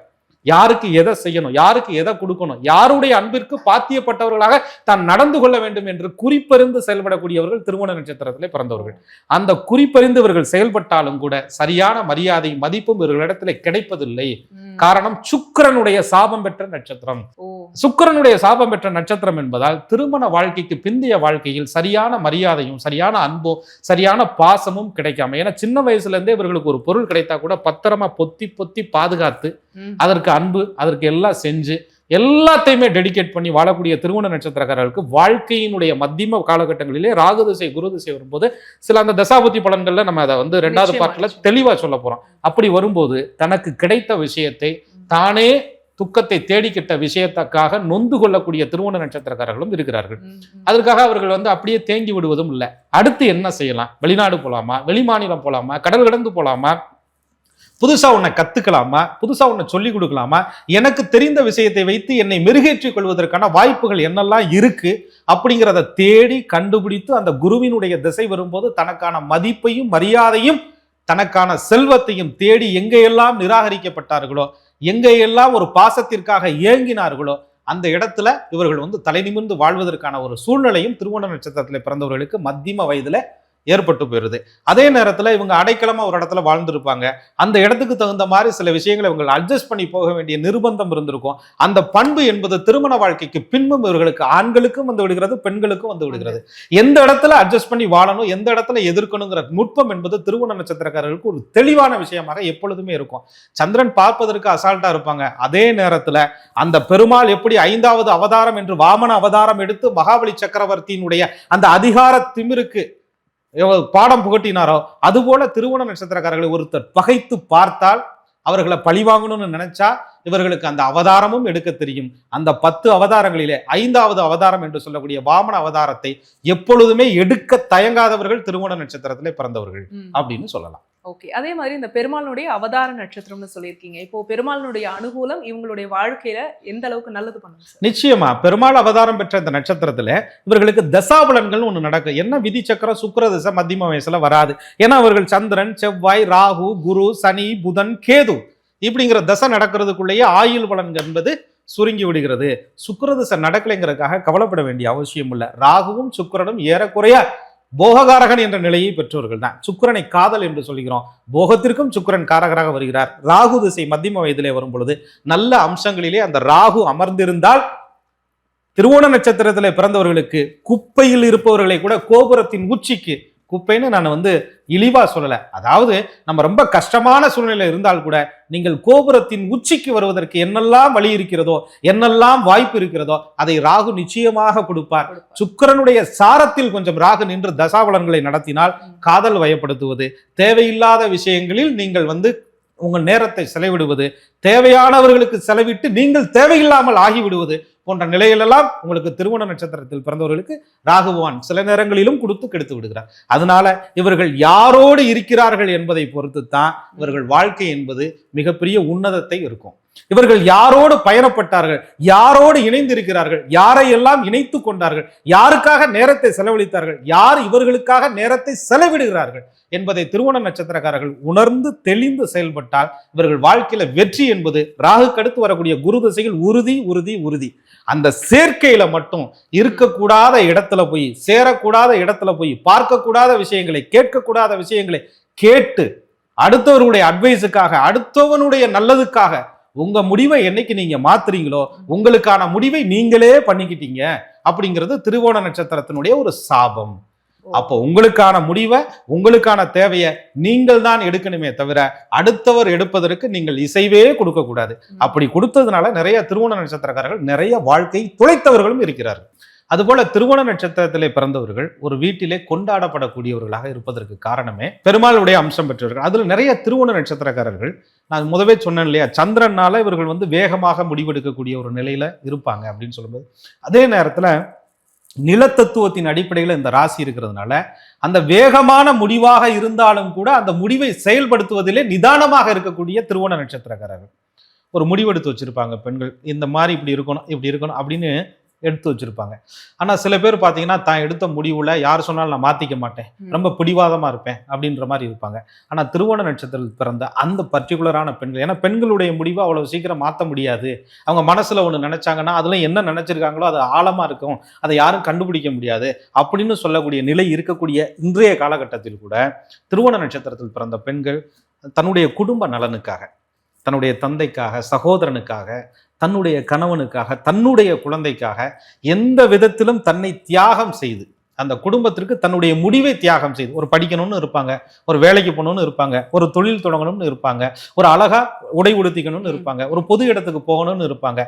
[SPEAKER 1] யாருக்கு எதை செய்யணும் யாருக்கு எதை கொடுக்கணும் யாருடைய அன்பிற்கு பாத்தியப்பட்டவர்களாக தான் நடந்து கொள்ள வேண்டும் என்று குறிப்பறிந்து செயல்படக்கூடியவர்கள் திருவோண நட்சத்திரத்திலே பிறந்தவர்கள் அந்த குறிப்பறிந்து இவர்கள் செயல்பட்டாலும் கூட சரியான மரியாதை மதிப்பும் இவர்களிடத்திலே கிடைப்பதில்லை. காரணம் சுக்கிரனுடைய சாபம் பெற்ற நட்சத்திரம் சுக்கிரனுடைய சாபம் பெற்ற நட்சத்திரம் என்பதால் திருமண வாழ்க்கைக்கு பிந்தைய வாழ்க்கையில் சரியான மரியாதையும் சரியான அன்பும் சரியான பாசமும் கிடைக்காம ஏன்னா சின்ன வயசுல இருந்தே இவர்களுக்கு ஒரு பொருள் கிடைத்தா கூட பத்திரமா பொத்தி பொத்தி பாதுகாத்து
[SPEAKER 2] ம்.
[SPEAKER 1] அதற்கு அன்பு அதற்கு எல்லாம் செஞ்சு எல்லாத்தையுமே டெடிகேட் பண்ணி வாழக்கூடிய திருமண நட்சத்திரக்காரர்களுக்கு வாழ்க்கையினுடைய மத்தியம காலகட்டங்களிலே ராகு திசை குரு திசை வரும்போது சில அந்த தசாபுத்தி பலன்கள்ல நம்ம அதை வந்து ரெண்டாவது
[SPEAKER 2] நிச்சயமா,
[SPEAKER 1] பார்ட்ல
[SPEAKER 2] நிச்சயமா.
[SPEAKER 1] தெளிவா சொல்ல போறோம். அப்படி வரும்போது தனக்கு கிடைத்த விஷயத்தை தானே துக்கத்தை தேடிக்கிட்ட விஷயத்துக்காக நொந்து கொள்ளக்கூடிய திருமண நட்சத்திரக்காரர்களும் இருக்கிறார்கள். அதற்காக அவர்கள் வந்து அப்படியே தேங்கி விடுவதும் இல்லை. அடுத்து என்ன செய்யலாம்? வெளிநாடு போலாமா? வெளிமாநிலம் போலாமா? கடல் கடந்து போலாமா? புதுசாக உன்னை கற்றுக்கலாமா புதுசாக உன்னை சொல்லிக் கொடுக்கலாமா? எனக்கு தெரிந்த விஷயத்தை வைத்து என்னை மெருகேற்றிக் கொள்வதற்கான வாய்ப்புகள் என்னெல்லாம் இருக்குது அப்படிங்கிறத தேடி கண்டுபிடித்து அந்த குருவினுடைய திசை வரும்போது தனக்கான மதிப்பையும் மரியாதையும் தனக்கான செல்வத்தையும் தேடி எங்கேயெல்லாம் நிராகரிக்கப்பட்டார்களோ எங்கேயெல்லாம் ஒரு பாசத்திற்காக ஏங்கினார்களோ அந்த இடத்துல இவர்கள் வந்து தலை நிமிர்ந்து வாழ்வதற்கான ஒரு சூழ்நிலையும் திருவோண நட்சத்திரத்தில் பிறந்தவர்களுக்கு மத்தியம வயதில் ஏற்பட்டு போயிருது. அதே நேரத்தில் இவங்க அடைக்கலமாக ஒரு இடத்துல வாழ்ந்துருப்பாங்க. அந்த இடத்துக்கு தகுந்த மாதிரி சில விஷயங்களை இவங்க அட்ஜஸ்ட் பண்ணி போக வேண்டிய நிர்பந்தம் இருந்திருக்கும். அந்த பண்பு என்பது திருமண வாழ்க்கைக்கு பின்பும் இவர்களுக்கு ஆண்களுக்கும் வந்து விடுகிறது பெண்களுக்கும் வந்து விடுகிறது. எந்த இடத்துல அட்ஜஸ்ட் பண்ணி வாழணும் எந்த இடத்துல எதிர்க்கணுங்கிற நுட்பம் என்பது திருமண நட்சத்திரக்காரர்களுக்கு ஒரு தெளிவான விஷயமாக எப்பொழுதுமே இருக்கும். சந்திரன் பார்ப்பதற்கு அசால்ட்டாக இருப்பாங்க. அதே நேரத்தில் அந்த பெருமாள் எப்படி ஐந்தாவது அவதாரம் என்று வாமன அவதாரம் எடுத்து மகாபலி சக்கரவர்த்தியினுடைய அந்த அதிகார திமிருக்கு பாடம் புகட்டினாரோ அதுபோல திருவோண நட்சத்திரக்காரர்களை ஒருத்தர் பகைத்து பார்த்தால் அவர்களை பழிவாங்கணும்னு நினைச்சா இவர்களுக்கு அந்த அவதாரமும் எடுக்க தெரியும் அந்த பத்து அவதாரங்களிலே ஐந்தாவது அவதாரம் என்று சொல்லக்கூடிய வாமன அவதாரத்தை எப்பொழுதுமே எடுக்க தயங்காதவர்கள் திருவோண நட்சத்திரத்திலே பிறந்தவர்கள். அப்படின்னு சொல்லலாம்
[SPEAKER 2] ஓகே அதே மாதிரி இந்த பெருமாளுடைய அவதார நட்சத்திரம்னு சொல்லியிருக்கீங்க. இப்போ பெருமாளுடைய அனுகூலம் இவங்களுடைய வாழ்க்கையில எந்த அளவுக்கு நல்லது பண்ணும்
[SPEAKER 1] நிச்சயமா. பெருமாள் அவதாரம் பெற்ற இந்த நட்சத்திரத்துல இவர்களுக்கு தசாபலன்கள் ஒன்று நடக்கும். என்ன விதி சக்கரம்? சுக்கர திசை மத்தியம வயசுல வராது. ஏன்னா அவர்கள் சந்திரன் செவ்வாய் ராகு குரு சனி புதன் கேது இப்படிங்கிற தசை நடக்கிறதுக்குள்ளேயே ஆயுள் பலன் என்பது சுருங்கி விடுகிறது. சுக்கர திசை நடக்கலைங்கிறதுக்காக கவலைப்பட வேண்டிய அவசியம் இல்லை ராகுவும் சுக்கரனும் ஏறக்குறைய போககாரகன் என்ற நிலையை பெற்றவர்கள் தான் சுக்கிரனை காதல் என்று சொல்கிறோம் போகத்திற்கும் சுக்கிரன் காரகராக வருகிறார். ராகு திசை மத்தியம வயதிலே வரும் பொழுது நல்ல அம்சங்களிலே அந்த ராகு அமர்ந்திருந்தால் திருவோண நட்சத்திரத்திலே பிறந்தவர்களுக்கு குப்பையில் இருப்பவர்களை கூட கோபுரத்தின் உச்சிக்கு குப்பைன்னு நான் வந்து இழிவா சொல்லல. அதாவது நம்ம ரொம்ப கஷ்டமான சூழ்நிலை இருந்தால் கூட நீங்கள் கோபுரத்தின் உச்சிக்கு வருவதற்கு என்னெல்லாம் வழி இருக்கிறதோ என்னெல்லாம் வாய்ப்பு இருக்கிறதோ அதை ராகு நிச்சயமாக கொடுப்பார். சுக்கிரனுடைய சாரத்தில் கொஞ்சம் ராகு நின்று தசாபலன்களை நடத்தினால் காதல் வயப்படுத்துவது தேவையில்லாத விஷயங்களில் நீங்கள் வந்து உங்கள் நேரத்தை செலவிடுவது தேவையானவர்களுக்கு செலவிட்டு நீங்கள் தேவையில்லாமல் ஆகிவிடுவது போன்ற நிலையிலெல்லாம் உங்களுக்கு திருமண நட்சத்திரத்தில் பிறந்தவர்களுக்கு ராகுவான் சில நேரங்களிலும் கொடுத்து கெடுத்து விடுகிறார். அதனால இவர்கள் யாரோடு இருக்கிறார்கள் என்பதை பொறுத்து தான் இவர்கள் வாழ்க்கை என்பது மிகப்பெரிய உன்னதத்தை இருக்கும். இவர்கள் யாரோடு பயணப்பட்டார்கள்? யாரோடு இணைந்திருக்கிறார்கள்? யாரையெல்லாம் இணைத்து கொண்டார்கள்? யாருக்காக நேரத்தை செலவழித்தார்கள்? யார் இவர்களுக்காக நேரத்தை செலவிடுகிறார்கள்? என்பதை திருவோண நட்சத்திரக்காரர்கள் உணர்ந்து தெளிந்து செயல்பட்டால் இவர்கள் வாழ்க்கையில வெற்றி என்பது ராகுக்கு அடுத்து வரக்கூடிய குரு திசையில் உறுதி உறுதி உறுதி. அந்த சேர்க்கையில மட்டும் இருக்கக்கூடாத இடத்துல போய் சேரக்கூடாத இடத்துல போய் பார்க்கக்கூடாத விஷயங்களை கேட்கக்கூடாத விஷயங்களை கேட்டு அடுத்தவர்களுடைய அட்வைஸுக்காக அடுத்தவனுடைய நல்லதுக்காக உங்க முடிவை என்னைக்கு நீங்க மாத்துறீங்களோ உங்களுக்கான முடிவை நீங்களே பண்ணிக்கிட்டீங்க அப்படிங்கிறது திருவோண நட்சத்திரத்தினுடைய ஒரு சாபம். அப்போ உங்களுக்கான முடிவை உங்களுக்கான தேவையை நீங்கள் தான் எடுக்கணுமே தவிர அடுத்தவர் எடுப்பதற்கு நீங்கள் இசைவே கொடுக்க கூடாது அப்படி கொடுத்ததுனால நிறைய திருவோண நட்சத்திரக்காரர்கள் நிறைய வாழ்க்கை துளைத்தவர்களும் இருக்கிறார்கள். அதுபோல திருவோண நட்சத்திரத்திலே பிறந்தவர்கள் ஒரு வீட்டிலே கொண்டாடப்படக்கூடியவர்களாக இருப்பதற்கு காரணமே பெருமாளுடைய அம்சம் பெற்றவர்கள் அதில் நிறைய திருவோண நட்சத்திரக்காரர்கள் நான் முதவே சொன்னேன் இல்லையா சந்திரனால இவர்கள் வந்து வேகமாக முடிவெடுக்கக்கூடிய ஒரு நிலையில இருப்பாங்க அப்படின்னு சொல்லும்போது அதே நேரத்துல நிலத்தத்துவத்தின் அடிப்படையில் இந்த ராசி இருக்கிறதுனால அந்த வேகமான முடிவாக இருந்தாலும் கூட அந்த முடிவை செயல்படுத்துவதிலே நிதானமாக இருக்கக்கூடிய திருவோண நட்சத்திரக்காரர்கள். ஒரு முடிவெடுத்து வச்சிருப்பாங்க பெண்கள் இந்த மாதிரி இப்படி இருக்கணும் இப்படி இருக்கணும் அப்படின்னு எடுத்து வச்சிருப்பாங்க. ஆனா சில பேர் பார்த்தீங்கன்னா தான் எடுத்த முடிவுல யார் சொன்னாலும் நான் மாத்திக்க மாட்டேன். ரொம்ப பிடிவாதமா இருப்பேன். அப்படின்ற மாதிரி இருப்பாங்க. ஆனா திருவோண நட்சத்திரத்தில் பிறந்த அந்த பர்டிகுலரான பெண்கள் ஏன்னா பெண்களுடைய முடிவை அவ்வளவு சீக்கிரம் மாற்ற முடியாது. அவங்க மனசுல ஒன்று நினைச்சாங்கன்னா அதுல என்ன நினைச்சிருக்காங்களோ அது ஆழமா இருக்கும். அதை யாரும் கண்டுபிடிக்க முடியாது. அப்படின்னு சொல்லக்கூடிய நிலை இருக்கக்கூடிய இன்றைய காலகட்டத்தில் கூட திருவோண நட்சத்திரத்தில் பிறந்த பெண்கள் தன்னுடைய குடும்ப நலனுக்காக தன்னுடைய தந்தைக்காக சகோதரனுக்காக தன்னுடைய கணவனுக்காக தன்னுடைய குழந்தைக்காக எந்த விதத்திலும் தன்னை தியாகம் செய்து அந்த குடும்பத்திற்கு தன்னுடைய முடிவை தியாகம் செய்து ஒரு படிக்கணும்னு இருப்பாங்க ஒரு வேலைக்கு போகணும்னு இருப்பாங்க ஒரு தொழில் தொடங்கணும்னு இருப்பாங்க ஒரு அழகா உடை உடுத்திக்கணும்னு இருப்பாங்க ஒரு பொது இடத்துக்கு போகணும்னு இருப்பாங்க.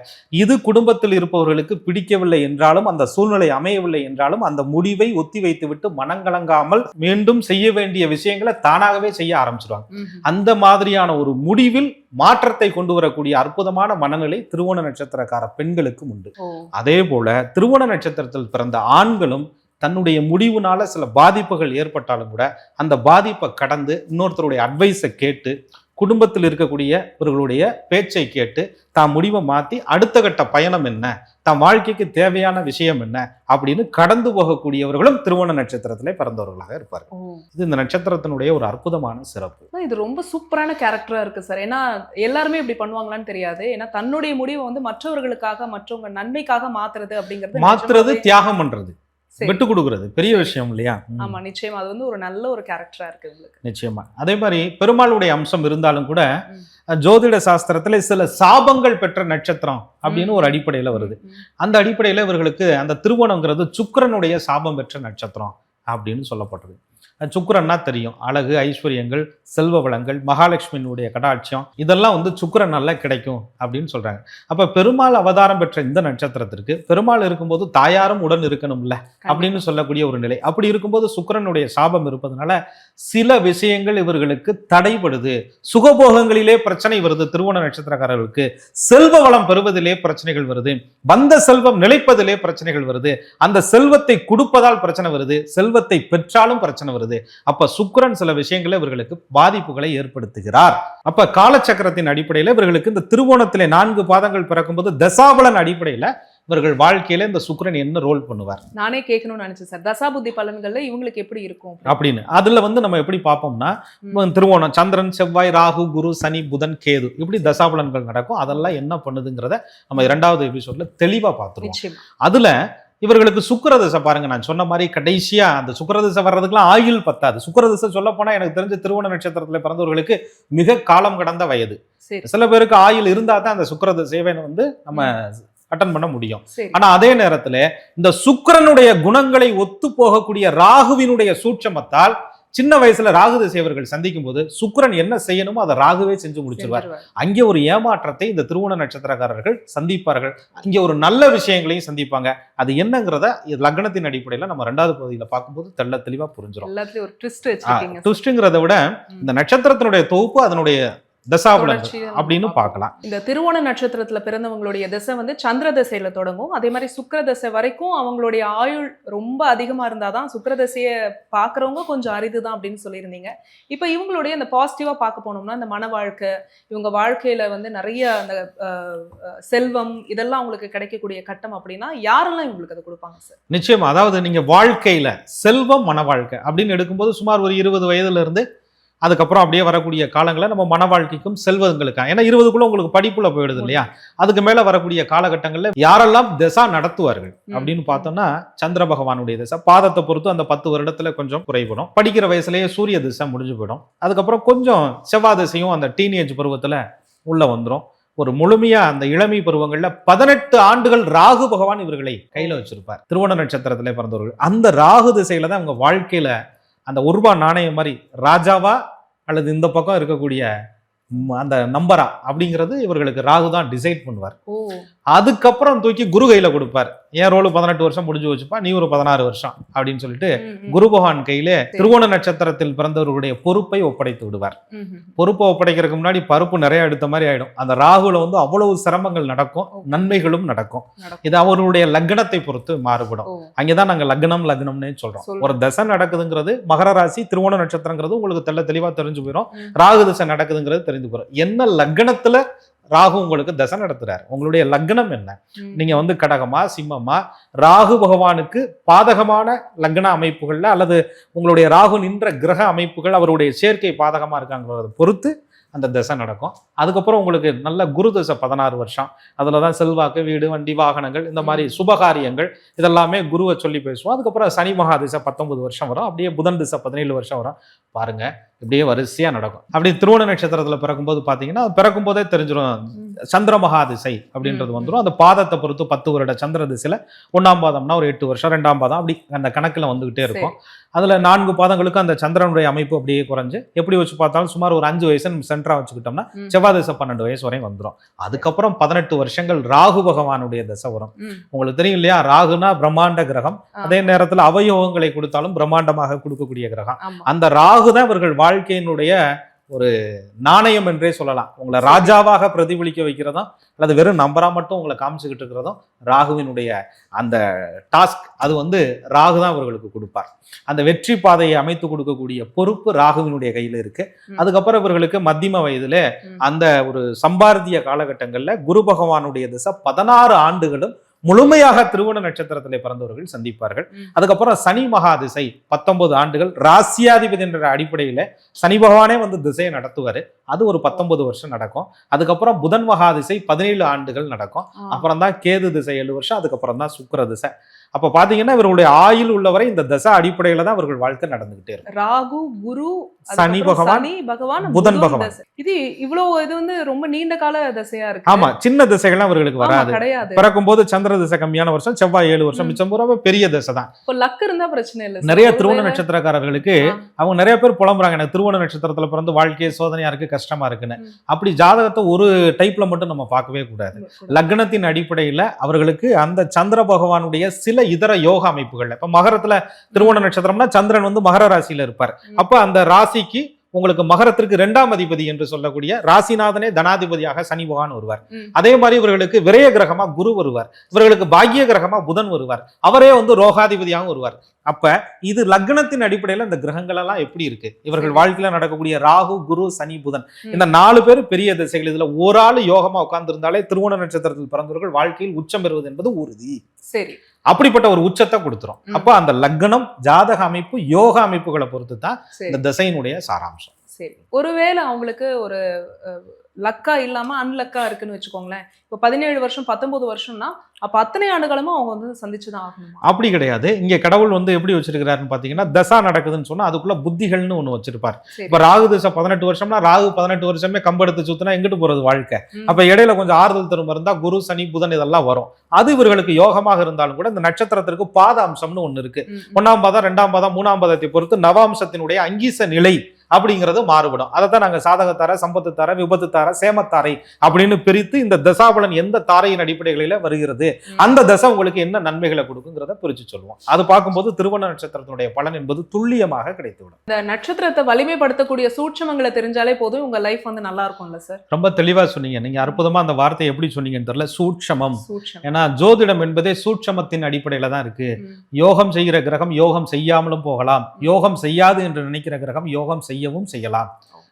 [SPEAKER 1] இது குடும்பத்தில் இருப்பவர்களுக்கு பிடிக்கவில்லை என்றாலும் அந்த சூழ்நிலை அமையவில்லை என்றாலும் அந்த முடிவை ஒத்தி வைத்துவிட்டு மனங்கலங்காமல் மீண்டும் செய்ய வேண்டிய விஷயங்களை தானாகவே செய்ய ஆரம்பிச்சிருவாங்க. அந்த மாதிரியான ஒரு முடிவில் மாற்றத்தை கொண்டு வரக்கூடிய அற்புதமான மனநிலை திருவோண நட்சத்திரக்கார பெண்களுக்கும் உண்டு. அதே போல திருவோண நட்சத்திரத்தில் பிறந்த ஆண்களும் தன்னுடைய முடிவுனால சில பாதிப்புகள் ஏற்பட்டாலும் கூட அந்த பாதிப்பை கடந்து இன்னொருத்தருடைய அட்வைஸை கேட்டு குடும்பத்தில் இருக்கக்கூடிய இவர்களுடைய பேச்சை கேட்டு தாம் முடிவை மாத்தி அடுத்த கட்ட பயணம் என்ன? தாம் வாழ்க்கைக்கு தேவையான விஷயம் என்ன? அப்படின்னு கடந்து போகக்கூடியவர்களும் திருவோண நட்சத்திரத்திலே பிறந்தவர்களாக இருப்பார்கள்.
[SPEAKER 2] ஓ.
[SPEAKER 1] இது இந்த நட்சத்திரத்தினுடைய ஒரு அற்புதமான சிறப்பு.
[SPEAKER 2] இது ரொம்ப சூப்பரான கேரக்டரா இருக்கு சார் ஏன்னா எல்லாருமே இப்படி பண்ணுவாங்களான்னு தெரியாது. ஏன்னா தன்னுடைய முடிவை வந்து மற்றவர்களுக்காக மற்றவங்க நன்மைக்காக மாத்துறது அப்படிங்கிறது
[SPEAKER 1] மாத்துறது தியாகம் பண்றது. விட்டு கொடுக்கறது. பெரிய விஷயம் இல்லையா.
[SPEAKER 2] ஆமா நிச்சயமா. அது வந்து ஒரு நல்ல ஒரு கேரக்டரா இருக்கு உங்களுக்கு
[SPEAKER 1] நிச்சயமா. அதே மாதிரி பெருமாளுடைய அம்சம் இருந்தாலும் கூட ஜோதிட சாஸ்திரத்துல சில சாபங்கள் பெற்ற நட்சத்திரம் அப்படின்னு ஒரு அடிப்படையில வருது. அந்த அடிப்படையில இவர்களுக்கு அந்த திருவோணங்கிறது சுக்கிரனுடைய சாபம் பெற்ற நட்சத்திரம் அப்படின்னு சொல்லப்படுறது அஹ், சுக்கிரன்னா தெரியும். அழகு ஐஸ்வர்யங்கள் செல்வ வளங்கள் மகாலட்சுமியினுடைய கடாட்சியம் இதெல்லாம் வந்து சுக்கிரனால கிடைக்கும் அப்படின்னு சொல்றாங்க. அப்ப பெருமாள் அவதாரம் பெற்ற இந்த நட்சத்திரத்திற்கு பெருமாள் இருக்கும்போது தாயாரும் உடன் இருக்கணும்ல அப்படின்னு சொல்லக்கூடிய ஒரு நிலை. அப்படி இருக்கும்போது சுக்கிரனுடைய சாபம் இருப்பதனால சில விஷயங்கள் இவர்களுக்கு தடைபடுது. சுகபோகங்களிலே பிரச்சனை வருது. திருவோண நட்சத்திரக்காரர்களுக்கு செல்வ வளம் பெறுவதிலே பிரச்சனைகள் வருது. வந்த செல்வம் நிலைப்பதிலே பிரச்சனைகள் வருது. அந்த செல்வத்தை கொடுப்பதால் பிரச்சனை வருது. செல்வத்தை பெற்றாலும் பிரச்சனை வருது. அப்ப சுக்கரன் சில விஷயங்களை இவர்களுக்கு பாதிப்புகளை ஏற்படுத்துகிறார். அப்ப காலச்சக்கரத்தின் அடிப்படையில இவர்களுக்கு இந்த திருவோணத்திலே நான்கு பாதங்கள் பிறக்கும்போது தசாபலன் அடிப்படையில் இவர்கள் வாழ்க்கையில இந்த சுக்கிரன் என்ன ரோல் பண்ணுவார்?
[SPEAKER 2] நானே கேட்கணும்னு நினைச்சேன் சார். தசாபுத்தி பலன்கள்ல இவங்களுக்கு எப்படி இருக்கும்?
[SPEAKER 1] அப்படின்னு. அதுல வந்து நம்ம எப்படி பார்ப்போம்னா. திருவோணம் சந்திரன் செவ்வாய் ராகு குரு சனி புதன் கேது இப்படி தசாபலன்கள் நடக்கும். அதெல்லாம் என்ன பண்ணுதுங்கிறத நம்ம இரண்டாவது எபிசோட்ல தெளிவா பார்த்துருவோம். அதுல இவர்களுக்கு சுக்கிரதசை பாருங்க. நான் சொன்ன மாதிரி கடைசியா அந்த சுக்கிரதசை வர்றதுக்குலாம் ஆயுள் பத்தாது. சுக்கிரதசை சொல்ல போனா எனக்கு தெரிஞ்ச திருவோண நட்சத்திரத்துல பிறந்தவர்களுக்கு மிக காலம் கடந்த வயது. சில பேருக்கு ஆயுள் இருந்தா தான் அந்த சுக்கிரதசைவை வந்து நம்ம அட்டன் பண்ண முடியும். ஆனா அதே நேரத்துல இந்த சுக்கிரனுடைய குணங்களை ஒத்து போகக்கூடிய ராகுவினுடைய சூட்சமத்தால் சின்ன வயசுல ராகு திசையவர்கள் சந்திக்கும் போது சுக்கிரன் என்ன செய்யணுமோ அதை ராகுவே செஞ்சு முடிச்சிருவார். அங்கே ஒரு ஏமாற்றத்தை இந்த திருவோண நட்சத்திரக்காரர்கள் சந்திப்பார்கள். அங்கே ஒரு நல்ல விஷயங்களையும் சந்திப்பாங்க. அது என்னங்கிறத லக்னத்தின் அடிப்படையில நம்ம ரெண்டாவது பகுதியில பார்க்கும்போது தெள்ள தெளிவா புரிஞ்சிடும்
[SPEAKER 2] எல்லாத்துலயும் ஒரு ட்விஸ்ட் வச்சிருக்கீங்க.
[SPEAKER 1] டுஸ்ட்டுங்கிறத விட இந்த நட்சத்திரத்தினுடைய தொகுப்பு அதனுடைய
[SPEAKER 2] தொடர்ச்சியா
[SPEAKER 1] அப்படின்னு பார்க்கலாம்.
[SPEAKER 2] இந்த திருவோண நட்சத்திரத்துல பிறந்தவங்களுடைய திசை வந்து சந்திர திசையில தொடங்கும். அதே மாதிரி சுக்கிர திசை வரைக்கும் அவங்களுடைய ஆயுள் ரொம்ப அதிகமா இருந்தாதான் சுக்கிர திசையை பாக்குறவங்க கொஞ்சம் அரிதுதான் அப்படின்னு சொல்லியிருந்தீங்க. இப்போ இவங்களுடைய அந்த பாசிட்டிவா பார்க்க போனோம்னா இந்த மன வாழ்க்கை இவங்க வாழ்க்கையில வந்து நிறைய அந்த செல்வம் இதெல்லாம் அவங்களுக்கு கிடைக்கக்கூடிய கட்டம் அப்படின்னா யாரெல்லாம் இவங்களுக்கு அதை கொடுப்பாங்க சார்?
[SPEAKER 1] நிச்சயமா. அதாவது நீங்க வாழ்க்கையில செல்வம் மன வாழ்க்கை அப்படின்னு எடுக்கும்போது சுமார் ஒரு இருபது வயதுல இருந்து அதுக்கப்புறம் அப்படியே வரக்கூடிய காலங்களை நம்ம மன வாழ்க்கைக்கும் செல்வங்களுக்கா ஏன்னா இருபதுக்குள்ள உங்களுக்கு படிப்புல போயிடுது இல்லையா? அதுக்கு மேல வரக்கூடிய காலகட்டங்கள்ல யாரெல்லாம் திசா நடத்துவார்கள். அப்படின்னு பார்த்தோம்னா சந்திர பகவானுடைய திசை. பாதத்தை பொறுத்து அந்த பத்து வருடத்துல கொஞ்சம் குறைபடும். படிக்கிற வயசுலயே சூரிய திசை முடிஞ்சு போயிடும். அதுக்கப்புறம் கொஞ்சம் செவ்வாய் திசையும் அந்த டீனேஜ் பருவத்துல உள்ள வந்துரும். ஒரு முழுமையா அந்த இளமை பருவங்கள்ல பதினெட்டு ஆண்டுகள் ராகு பகவான் இவர்களை கையில வச்சிருப்பார். திருவோண நட்சத்திரத்திலே பிறந்தவர்கள். அந்த ராகு திசையில தான் அவங்க வாழ்க்கையில அந்த ஒரு ரூபாய் நாணயம் மாதிரி ராஜாவா அல்லது இந்த பக்கம் இருக்கக்கூடிய அந்த நம்பரா அப்படிங்கிறது இவர்களுக்கு ராகு தான் டிசைட் பண்ணுவார். அதுக்கப்புறம் தூக்கி குரு கையில கொடுப்பார். என் ரோல் பதினெட்டு வருஷம் முடிஞ்சு வச்சுப்பா நீ ஒரு பதினாறு வருஷம் அப்படின்னு சொல்லிட்டு. குரு பகவான் கையிலே திருவோண நட்சத்திரத்தில் பிறந்தவர்களுடைய பொறுப்பை ஒப்படைத்து விடுவார். பொறுப்பை ஒப்படைக்கிறதுக்கு முன்னாடி பருப்பு நிறைய எடுத்த மாதிரி ஆயிடும். அந்த ராகுல வந்து அவ்வளவு சிரமங்கள் நடக்கும் நன்மைகளும் நடக்கும். இது அவருடைய லக்னத்தை பொறுத்து மாறுபடும். அங்கதான் நாங்க லக்னம் லக்னம்னே சொல்றோம். ஒரு தசை நடக்குதுங்கிறது மகர ராசி திருவோண நட்சத்திரங்கிறது உங்களுக்கு தெள்ள தெளிவா தெரிஞ்சு போயிடும். ராகு தசை நடக்குதுங்கிறது தெரிஞ்சு போயிடும் என்ன லக்னத்துல ராகு உங்களுக்கு தசை நடத்துறாரு உங்களுடைய லக்னம் என்ன. நீங்க வந்து கடகமா சிம்மமா ராகு பகவானுக்கு பாதகமான லக்ன அமைப்புகள்ல அல்லது உங்களுடைய ராகு நின்ற கிரக அமைப்புகள் அவருடைய சேர்க்கை பாதகமா இருக்காங்கிறத பொறுத்து அந்த தசை நடக்கும். அதுக்கப்புறம் உங்களுக்கு நல்ல குரு தசை பதினாறு வருஷம். அதுல தான் செல்வாக்கு வீடு வண்டி வாகனங்கள் இந்த மாதிரி சுபகாரியங்கள் இதெல்லாமே குருவை சொல்லி பேசுவோம். அதுக்கப்புறம் சனி மகா திசை பத்தொன்பது வருஷம் வரும். அப்படியே புதன் திசை பதினேழு வருஷம் வரும். பாருங்க இப்படியே வரிசையா நடக்கும். அப்படி திருவோண நட்சத்திரத்துல பிறக்கும்போது பாத்தீங்கன்னா அது பிறக்கும் போதே தெரிஞ்சிடும். சந்திர மகா திசை அப்படின்றது. வந்துடும் அந்த பாதத்தை பொறுத்து பத்து வருட சந்திர திசையில ஒண்ணாம் பாதம்னா ஒரு எட்டு வருஷம் ரெண்டாம் பாதம் அப்படி அந்த கணக்குல வந்துகிட்டே இருக்கும். அதுல நான்கு பாதங்களுக்கு அந்த சந்திரனுடைய அமைப்பு அப்படியே குறைஞ்சு எப்படி வச்சு பார்த்தாலும் சுமார் ஒரு அஞ்சு வயசு சென்டரா வச்சுக்கிட்டோம்னா. செவ்வாய் திசை பன்னெண்டு வயசு வரையும் வந்துடும் அதுக்கப்புறம் பதினெட்டு வருஷங்கள் ராகு பகவானுடைய திசை வரும். உங்களுக்கு தெரியும் இல்லையா? ராகுனா பிரம்மாண்ட கிரகம். அதே நேரத்துல அவயோகங்களை கொடுத்தாலும் பிரம்மாண்டமாக கொடுக்கக்கூடிய கிரகம். அந்த ராகு தான் இவர்கள் வாழ்க்கையினுடைய ஒரு நாணயம் என்றே சொல்லலாம். உங்களை ராஜாவாக பிரதிபலிக்க வைக்கிறதும் அல்லது வெறும் நம்பரா மட்டும் உங்களை காமிச்சுக்கிட்டு இருக்கிறதும் ராகுவினுடைய அந்த டாஸ்க் அது வந்து ராகு தான் இவர்களுக்கு கொடுப்பார். அந்த வெற்றி பாதையை அமைத்து கொடுக்கக்கூடிய பொறுப்பு ராகுவினுடைய கையில இருக்கு. அதுக்கப்புறம் இவர்களுக்கு மத்தியம வயதுல. அந்த ஒரு சம்பாரதிய காலகட்டங்கள்ல குரு பகவானுடைய திசை பதினாறு ஆண்டுகளும் முழுமையாக திருவோண நட்சத்திரத்திலே பிறந்தவர்கள் சந்திப்பார்கள். அதுக்கப்புறம் சனி மகா திசை பத்தொன்பது ஆண்டுகள் ராசியாதிபதி என்ற அடிப்படையில சனி பகவானே வந்து திசையை நடத்துவாரு. அது ஒரு பத்தொன்பது வருஷம் நடக்கும். அதுக்கப்புறம் புதன் மகா திசை பதினேழு ஆண்டுகள் நடக்கும். அப்புறம் தான் கேது திசை ஏழு வருஷம் அதுக்கப்புறம் தான் சுக்கிர திசை. அப்ப பாத்தீங்கன்னா இவர்களுடைய ஆயுள் உள்ளவரை இந்த தசை அடிப்படையில தான் இவர்கள் வாழ்க்கை நடந்துகிட்டே இருக்கும்
[SPEAKER 2] ராகு குரு
[SPEAKER 1] சனி பகவான்,
[SPEAKER 2] பகவான்
[SPEAKER 1] புதன் பகவான்.
[SPEAKER 2] இது இவ்வளவு இது வந்து ரொம்ப நீண்ட கால தசையா இருக்கு.
[SPEAKER 1] ஆமா சின்ன திசைகள்லாம் இவர்களுக்கு
[SPEAKER 2] ஆமா,
[SPEAKER 1] வராது.
[SPEAKER 2] கிடையாது.
[SPEAKER 1] பிறக்கும் போது சந்திர திசை கம்மியான வருஷம் செவ்வாய் ஏழு வருஷம். மிச்சம் பூராவே பெரிய திசை தான்.
[SPEAKER 2] இப்போ லக் இருந்தா பிரச்சனை இல்ல
[SPEAKER 1] நிறைய திருவோண நட்சத்திரக்காரர்களுக்கு. அவங்க நிறைய பேர் புலம்புறாங்க. எனக்கு திருவோண நட்சத்திரத்துல பிறந்து வாழ்க்கையே சோதனையா இருக்கு கஷ்டமா இருக்குன்னு. அப்படி ஜாதகத்தை ஒரு டைப்ல மட்டும் நம்ம பார்க்கவே கூடாது. லக்னத்தின் அடிப்படையில அவர்களுக்கு அந்த சந்திர பகவானுடைய சில இதர யோக அமைப்புகள்ல இப்ப மகரத்துல திருவோண நட்சத்திரம்னா சந்திரன் வந்து மகர ராசியில இருப்பார். அப்ப அந்த ராசிக்கு உங்களுக்கு மகரத்திற்கு இரண்டாம் அதிபதி என்று சொல்லக்கூடிய ராசிநாதனே தனாதிபதியாக சனி பகவான் வருவார். அதே மாதிரி இவர்களுக்கு விரய கிரகமா குரு வருவார். இவர்களுக்கு பாக்கிய கிரகமா புதன் வருவார். அவரே வந்து ரோகாதிபதியாகவும் வருவார். அப்ப இது லக்னத்தின் அடிப்படையில இந்த கிரகங்கள் எல்லாம் எப்படி இருக்கு? இவர்கள். வாழ்க்கையில நடக்கக்கூடிய ராகு குரு சனி புதன். இந்த நாலு பேர் பெரிய திசைகள் இதுல ஒரு ஆள் யோகமா உட்கார்ந்திருந்தாலே திருவோண நட்சத்திரத்தில் பிறந்தவர்கள் வாழ்க்கையில் உச்சம் பெறுவது என்பது உறுதி.
[SPEAKER 2] சரி.
[SPEAKER 1] அப்படிப்பட்ட ஒரு உச்சத்தை கொடுத்துரும். அப்ப அந்த லக்னம் ஜாதக அமைப்பு யோக அமைப்புகளை பொறுத்து தான் இந்த திசையினுடைய சாராம்சம்.
[SPEAKER 2] சரி. ஒருவேளை அவங்களுக்கு ஒரு லக்கா இல்லாம அன்லக்கா இருக்குன்னு வச்சுக்கோங்களேன். இப்போ பதினேழு வருஷம் பத்தொன்பது வருஷம்னா அப்ப அத்தனை ஆண்டு காலமும் அவங்க வந்து சந்திச்சுதான் ஆகணுமா?
[SPEAKER 1] அப்படி கிடையாது. இங்க கடவுள் வந்து எப்படி வச்சிருக்கிறாருன்னு பாத்தீங்கன்னா தசா நடக்குதுன்னு சொன்னா அதுக்குள்ள புத்திகள்னு ஒண்ணு வச்சிருப்பார்.
[SPEAKER 2] சரி.
[SPEAKER 1] இப்ப ராகு தசை பதினெட்டு வருஷம்னா ராகு பதினெட்டு வருஷமே கம்பெடுத்து சுத்தினா எங்கிட்டு போறது வாழ்க்கை. அப்ப இடையில கொஞ்சம் ஆறுதல் தரும் இருந்தா குரு சனி புதன் இதெல்லாம் வரும். அது இவர்களுக்கு யோகமாக இருந்தாலும் கூட இந்த நட்சத்திரத்திற்கு பாத அம்சம்னு ஒண்ணு இருக்கு.
[SPEAKER 2] ம், ம்.
[SPEAKER 1] ஒன்னாம் பாதம் ரெண்டாம் பாதம் மூணாம் பாதத்தை பொறுத்து நவாம்சத்தினுடைய அங்கீச நிலை அப்படிங்கிறது மாறுபடும். அதை தான் நாங்க சாதகத்தார சம்பத்து தார விபத்து தார சேமத்தாரை அப்படின்னு பிரித்து இந்த தசாபலன் எந்த தாரையின் அடிப்படைகளில வருகிறது. அந்த தசை உங்களுக்கு என்ன நன்மைகளை கொடுக்குங்கிறத பிரிச்சு சொல்லுவோம். அது பார்க்கும்போது திருவண்ண நட்சத்திரத்தினுடைய பலன் என்பது துல்லியமாக கிடைத்துவிடும்.
[SPEAKER 2] இந்த நட்சத்திரத்தை வலிமைப்படுத்தக்கூடிய சூட்சமங்களை தெரிஞ்சாலே போதும் உங்க லைஃப் வந்து நல்லா இருக்கும்ல சார்
[SPEAKER 1] ரொம்ப தெளிவா சொன்னீங்க. நீங்க அற்புதமா அந்த வார்த்தையை எப்படி சொன்னீங்கன்னு தெரியல. சூட்சமம்.
[SPEAKER 2] சூட்சம்
[SPEAKER 1] ஏன்னா ஜோதிடம் என்பதே சூட்சமத்தின் அடிப்படையில தான் இருக்கு. யோகம் செய்கிற கிரகம் யோகம் செய்யாமலும் போகலாம். யோகம் செய்யாது என்று நினைக்கிற கிரகம் யோகம் செய்யவும் செய்யலாம்.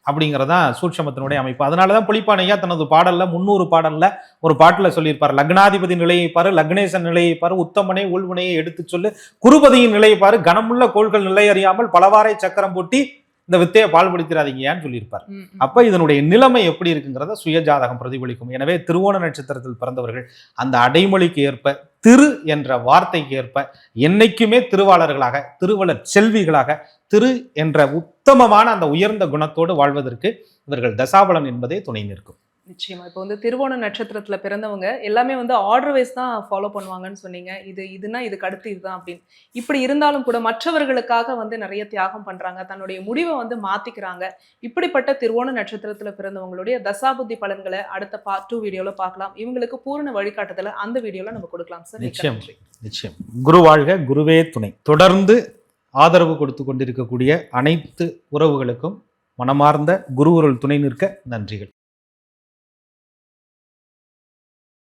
[SPEAKER 1] அப்படிங்கறதான் சூட்சமத்தினுடைய அமைப்பு. அதனாலதான் புலிப்பானையா தனது பாடல்ல முன்னூறு பாடல்ல ஒரு பாட்டுல சொல்லியிருப்பார். லக்னாதிபதி நிலையை பாரு லக்னேசன் நிலையை பாரு உத்தமனே உள்வினையை எடுத்து சொல்லு. குருபதியின் நிலையை பாரு கனமுள்ள கோள்கள் நிலை அறியாமல் பலவாரை சக்கரம் பூட்டி இந்த வித்தையை பால்படுத்திடாதீங்கன்னு சொல்லியிருப்பார். அப்ப இதனுடைய நிலைமை எப்படி இருக்குங்கிறத சுயஜாதகம் பிரதிபலிக்கும். எனவே திருவோண நட்சத்திரத்தில் பிறந்தவர்கள் அந்த அடைமொழிக்கு ஏற்ப திரு என்ற வார்த்தைக்கு ஏற்ப என்னைக்குமே திருவாளர்களாக திருவளர் செல்விகளாக திரு என்ற உத்தமமான அந்த உயர்ந்த குணத்தோடு வாழ்வதற்கு இவர்கள் தசாபலன் என்பதே துணை நிற்கும்.
[SPEAKER 2] நிச்சயமா. இப்போ வந்து திருவோண நட்சத்திரத்துல பிறந்தவங்க எல்லாமே வந்து ஆர்டர் வைஸ் தான் ஃபாலோ பண்ணுவாங்கன்னு சொன்னீங்க. இது இதுனா இதுக்கு அடுத்து இதுதான் அப்படின்னு. இப்படி இருந்தாலும் கூட மற்றவர்களுக்காக வந்து நிறைய தியாகம் பண்றாங்க. தன்னுடைய முடிவை வந்து மாத்திக்கிறாங்க. இப்படிப்பட்ட திருவோண நட்சத்திரத்துல பிறந்தவங்களுடைய தசாபுத்தி பலன்களை அடுத்த பார்ட் டூ வீடியோல பார்க்கலாம். இவங்களுக்கு பூரண வழிகாட்டுதல அந்த வீடியோல நம்ம கொடுக்கலாம். சார்
[SPEAKER 1] நிச்சயம். நிச்சயம். குரு வாழ்க குருவே துணை. தொடர்ந்து ஆதரவு கொடுத்து கொண்டிருக்கக்கூடிய அனைத்து உறவுகளுக்கும் மனமார்ந்த குருவுருள் துணை நிற்க நன்றிகள்.